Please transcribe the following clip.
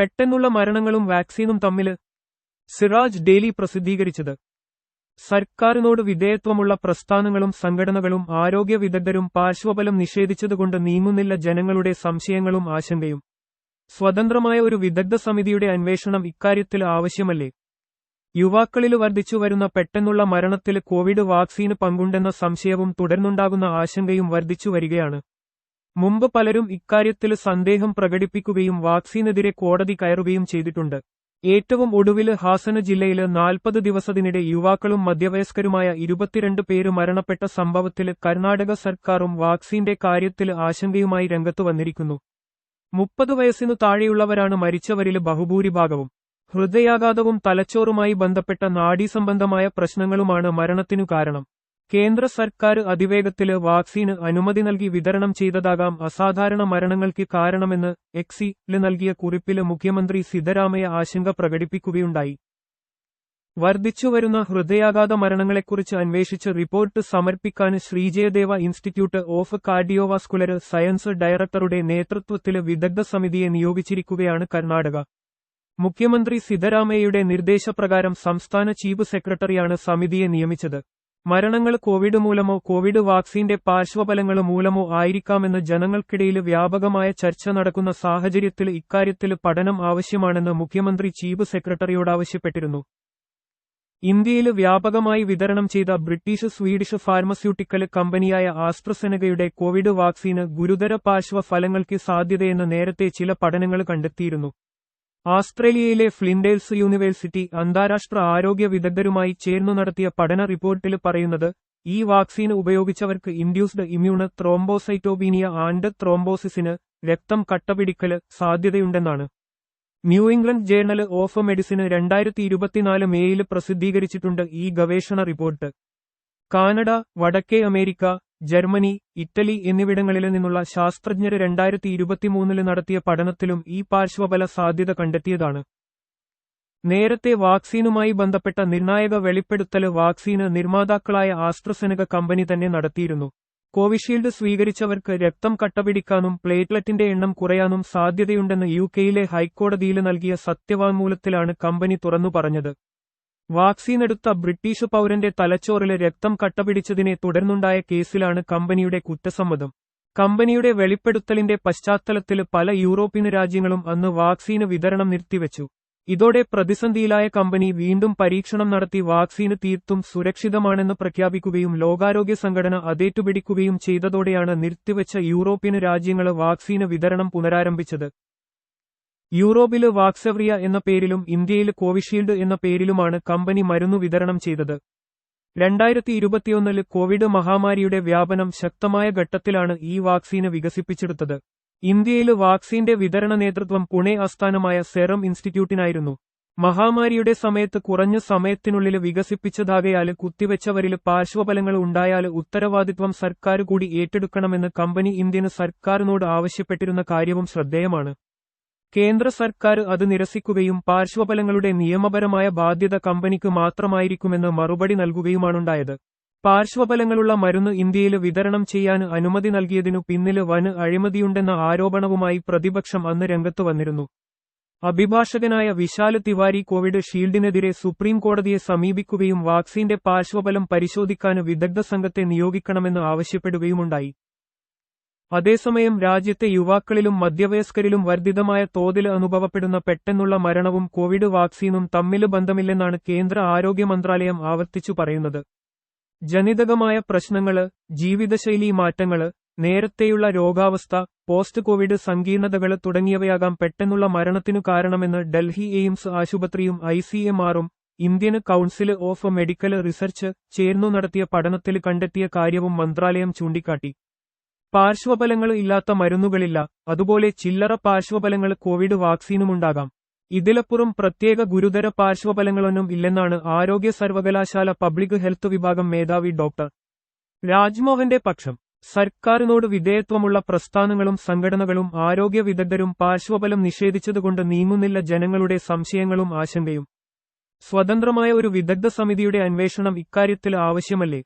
പെട്ടെന്നുള്ള മരണങ്ങളും വാക്സിനും തമ്മിൽ സിറാജ് ഡെയിലി പ്രസിദ്ധീകരിച്ചത്. സർക്കാരിനോട് വിധേയത്വമുള്ള പ്രസ്ഥാനങ്ങളും സംഘടനകളും ആരോഗ്യ വിദഗ്ധരും പാർശ്വഫലം നിഷേധിച്ചതുകൊണ്ട് നീങ്ങുന്നില്ല ജനങ്ങളുടെ സംശയങ്ങളും ആശങ്കയും. സ്വതന്ത്രമായ ഒരു വിദഗ്ധ സമിതിയുടെ അന്വേഷണം ഇക്കാര്യത്തിൽ ആവശ്യമല്ലേ? യുവാക്കളിൽ വർദ്ധിച്ചുവരുന്ന പെട്ടെന്നുള്ള മരണത്തിൽ കോവിഡ് വാക്സിന് പങ്കുണ്ടെന്ന സംശയവും തുടർന്നുണ്ടാകുന്ന ആശങ്കയും വർദ്ധിച്ചു വരികയാണ്. മുമ്പ് പലരും ഇക്കാര്യത്തിൽ സന്ദേഹം പ്രകടിപ്പിക്കുകയും വാക്സിനെതിരെ കോടതി കയറുകയും ചെയ്തിട്ടുണ്ട്. ഏറ്റവും ഒടുവിൽ ഹാസന ജില്ലയിൽ നാൽപ്പത് ദിവസത്തിനിടെ യുവാക്കളും മധ്യവയസ്കരുമായ ഇരുപത്തിരണ്ട് പേര് മരണപ്പെട്ട സംഭവത്തിൽ കർണാടക സർക്കാരും വാക്സിന്റെ കാര്യത്തിൽ ആശങ്കയുമായി രംഗത്തു വന്നിരിക്കുന്നു. മുപ്പത് വയസ്സിനു താഴെയുള്ളവരാണ് മരിച്ചവരിൽ ബഹുഭൂരിഭാഗവും. ഹൃദയാഘാതവും തലച്ചോറുമായി ബന്ധപ്പെട്ട നാഡീസംബന്ധമായ പ്രശ്നങ്ങളുമാണ് മരണത്തിനു കാരണം. കേന്ദ്ര സർക്കാർ അതിവേഗത്തിൽ വാക്സിന് അനുമതി നൽകി വിതരണം ചെയ്തതാകാം അസാധാരണ മരണങ്ങൾക്ക് കാരണമെന്ന് എക്സിൽ നൽകിയ കുറിപ്പിൽ മുഖ്യമന്ത്രി സിദ്ധരാമയ്യ ആശങ്ക പ്രകടിപ്പിക്കുകയുണ്ടായി. വർദ്ധിച്ചുവരുന്ന ഹൃദയാഘാത മരണങ്ങളെക്കുറിച്ച് അന്വേഷിച്ച് റിപ്പോർട്ട് സമർപ്പിക്കാൻ Sri Jayadeva institute of cardiovascular science ഡയറക്ടറുടെ നേതൃത്വത്തിൽ വിദഗ്ധ സമിതിയെ നിയോഗിച്ചിരിക്കുകയാണ് കർണാടക. മുഖ്യമന്ത്രി സിദ്ധരാമയ്യയുടെ നിർദ്ദേശപ്രകാരം സംസ്ഥാന ചീഫ് സെക്രട്ടറിയാണ് സമിതിയെ നിയമിച്ചത്. മരണങ്ങൾ കോവിഡ് മൂലമോ കോവിഡ് വാക്സിന്റെ പാർശ്വഫലങ്ങൾ മൂലമോ ആയിരിക്കാമെന്ന് ജനങ്ങൾക്കിടയിൽ വ്യാപകമായ ചർച്ച നടക്കുന്ന സാഹചര്യത്തിൽ ഇക്കാര്യത്തിൽ പഠനം ആവശ്യമാണെന്ന് മുഖ്യമന്ത്രി ചീഫ് സെക്രട്ടറിയോട് ആവശ്യപ്പെട്ടിരുന്നു. ഇന്ത്യയിൽ വ്യാപകമായി വിതരണം ചെയ്ത ബ്രിട്ടീഷ് സ്വീഡിഷ് ഫാർമസ്യൂട്ടിക്കൽ കമ്പനിയായ ആസ്ട്രസെനഗയുടെ കോവിഡ് വാക്സിന് ഗുരുതര പാർശ്വഫലങ്ങൾക്ക് സാധ്യതയെന്ന് നേരത്തെ ചില പഠനങ്ങൾ കണ്ടെത്തിയിരുന്നു. ആസ്ട്രേലിയയിലെ ഫ്ലിൻഡേൽസ് യൂണിവേഴ്സിറ്റി അന്താരാഷ്ട്ര ആരോഗ്യ വിദഗ്ധരുമായി ചേർന്നു നടത്തിയ പഠന റിപ്പോർട്ടിൽ പറയുന്നത് ഈ വാക്സിൻ ഉപയോഗിച്ചവർക്ക് ഇൻഡ്യൂസ്ഡ് ഇമ്മ്യൂണ് ത്രോംബോസൈറ്റോബീനിയ ആൻഡ് ത്രോംബോസിസിന് രക്തം കട്ടപിടിക്കൽ സാധ്യതയുണ്ടെന്നാണ്. New England journal of medicine രണ്ടായിരത്തി ഇരുപത്തിനാല് മേയിൽ പ്രസിദ്ധീകരിച്ചിട്ടുണ്ട് ഈ ഗവേഷണ റിപ്പോർട്ട്. കാനഡ വടക്കേ അമേരിക്ക ജർമ്മനി ഇറ്റലി എന്നിവിടങ്ങളിൽ നിന്നുള്ള ശാസ്ത്രജ്ഞർ രണ്ടായിരത്തി ഇരുപത്തിമൂന്നിൽ നടത്തിയ പഠനത്തിലും ഈ പാർശ്വഫല സാധ്യത കണ്ടെത്തിയതാണ്. നേരത്തെ വാക്സീനുമായി ബന്ധപ്പെട്ട നിർണായക വെളിപ്പെടുത്തൽ വാക്സീന് നിർമ്മാതാക്കളായ ആസ്ട്രസെനക കമ്പനി തന്നെ നടത്തിയിരുന്നു. കോവിഷീൽഡ് സ്വീകരിച്ചവർക്ക് രക്തം കട്ടപിടിക്കാനും പ്ലേറ്റ്ലെറ്റിന്റെ എണ്ണം കുറയാനും സാധ്യതയുണ്ടെന്ന് യു കെയിലെ ഹൈക്കോടതിയിൽ നൽകിയ സത്യവാങ്മൂലത്തിലാണ് കമ്പനി തുറന്നു പറഞ്ഞത്. വാക്സിൻ എടുത്ത ബ്രിട്ടീഷ് പൌരന്റെ തലച്ചോറിലെ രക്തം കട്ടപിടിച്ചതിനെ തുടർന്നുണ്ടായ കേസിലാണ് കമ്പനിയുടെ കുറ്റസമ്മതം. കമ്പനിയുടെ വെളിപ്പെടുത്തലിന്റെ പശ്ചാത്തലത്തിൽ പല യൂറോപ്യൻ രാജ്യങ്ങളും അന്ന് വാക്സിന് വിതരണം നിർത്തിവെച്ചു. ഇതോടെ പ്രതിസന്ധിയിലായ കമ്പനി വീണ്ടും പരീക്ഷണം നടത്തി വാക്സിന് തീർത്തും സുരക്ഷിതമാണെന്ന് പ്രഖ്യാപിക്കുകയും ലോകാരോഗ്യ സംഘടന അതേറ്റുപിടിക്കുകയും ചെയ്തതോടെയാണ് നിർത്തിവെച്ച യൂറോപ്യൻ രാജ്യങ്ങൾ വാക്സിന് വിതരണം പുനരാരംഭിച്ചത്. യൂറോപ്പിൽ വാക്സവ്രിയ എന്ന പേരിലും ഇന്ത്യയിൽ കോവിഷീൽഡ് എന്ന പേരിലുമാണ് കമ്പനി മരുന്നു വിതരണം ചെയ്തത്. രണ്ടായിരത്തി ഇരുപത്തിയൊന്നിൽ കോവിഡ് മഹാമാരിയുടെ വ്യാപനം ശക്തമായ ഘട്ടത്തിലാണ് ഈ വാക്സിന് വികസിപ്പിച്ചെടുത്തത്. ഇന്ത്യയിൽ വാക്സിന്റെ വിതരണ നേതൃത്വം പുണെ ആസ്ഥാനമായ സെറം ഇൻസ്റ്റിറ്റ്യൂട്ടിനായിരുന്നു. മഹാമാരിയുടെ സമയത്ത് കുറഞ്ഞ സമയത്തിനുള്ളിൽ വികസിപ്പിച്ചതാകയാൽ കുത്തിവെച്ചവരിൽ പാർശ്വഫലങ്ങൾ ഉണ്ടായാൽ ഉത്തരവാദിത്വം സർക്കാർ കൂടി ഏറ്റെടുക്കണമെന്ന് കമ്പനി ഇന്ത്യൻ സർക്കാരിനോട് ആവശ്യപ്പെട്ടിരുന്ന കാര്യവും ശ്രദ്ധേയമാണ്. കേന്ദ്ര സർക്കാർ അത് നിരസിക്കുകയും പാർശ്വഫലങ്ങളുടെ നിയമപരമായ ബാധ്യത കമ്പനിക്ക് മാത്രമായിരിക്കുമെന്ന് മറുപടി നൽകുകയുമാണുണ്ടായത്. പാർശ്വഫലങ്ങളുള്ള മരുന്ന് ഇന്ത്യയിൽ വിതരണം ചെയ്യാൻ അനുമതി നൽകിയതിനു പിന്നിൽ വന് അഴിമതിയുണ്ടെന്ന ആരോപണവുമായി പ്രതിപക്ഷം അന്ന് രംഗത്തു വന്നിരുന്നു. അഭിഭാഷകനായ വിശാൽ തിവാരി കോവിഡ് ഷീൽഡിനെതിരെ സുപ്രീം കോടതിയെ സമീപിക്കുകയും വാക്സിന്റെ പാർശ്വഫലം പരിശോധിക്കാൻ വിദഗ്ധ സംഘത്തെ നിയോഗിക്കണമെന്ന് ആവശ്യപ്പെടുകയുമുണ്ടായി. അതേസമയം രാജ്യത്തെ യുവാക്കളിലും മധ്യവയസ്കരിലും വർദ്ധിതമായ തോതിൽ അനുഭവപ്പെടുന്ന പെട്ടെന്നുള്ള മരണവും കോവിഡ് വാക്സിനും തമ്മിൽ ബന്ധമില്ലെന്നാണ് കേന്ദ്ര ആരോഗ്യ മന്ത്രാലയം ആവർത്തിച്ചു പറയുന്നത്. ജനിതകമായ പ്രശ്നങ്ങൾ ജീവിതശൈലി മാറ്റങ്ങൾ നേരത്തെയുള്ള രോഗാവസ്ഥ പോസ്റ്റ് കോവിഡ് സങ്കീർണതകൾ തുടങ്ങിയവയാകാം പെട്ടെന്നുള്ള മരണത്തിനു കാരണമെന്ന് ഡൽഹി എയിംസ് ആശുപത്രിയും I Indian council of medical research ചേർന്നു നടത്തിയ പഠനത്തിൽ കണ്ടെത്തിയ കാര്യവും മന്ത്രാലയം ചൂണ്ടിക്കാട്ടി. പാർശ്വഫലങ്ങൾ ഇല്ലാത്ത മരുന്നുകളില്ല. അതുപോലെ ചില്ലറ പാർശ്വഫലങ്ങൾ കോവിഡ് വാക്സിനുമുണ്ടാകാം. ഇതിലപ്പുറം പ്രത്യേക ഗുരുതര പാർശ്വഫലങ്ങളൊന്നും ഇല്ലെന്നാണ് ആരോഗ്യ സർവകലാശാല പബ്ലിക് ഹെൽത്ത് വിഭാഗം മേധാവി ഡോക്ടർ രാജ്മോഹന്റെ പക്ഷം. സർക്കാരിനോട് വിധേയത്വമുള്ള പ്രസ്ഥാനങ്ങളും സംഘടനകളും ആരോഗ്യ വിദഗ്ധരും പാർശ്വഫലം നിഷേധിച്ചതുകൊണ്ട് നീങ്ങുന്നില്ല ജനങ്ങളുടെ സംശയങ്ങളും ആശങ്കയും. സ്വതന്ത്രമായ ഒരു വിദഗ്ധ സമിതിയുടെ അന്വേഷണം ഇക്കാര്യത്തിൽ ആവശ്യമല്ലേ?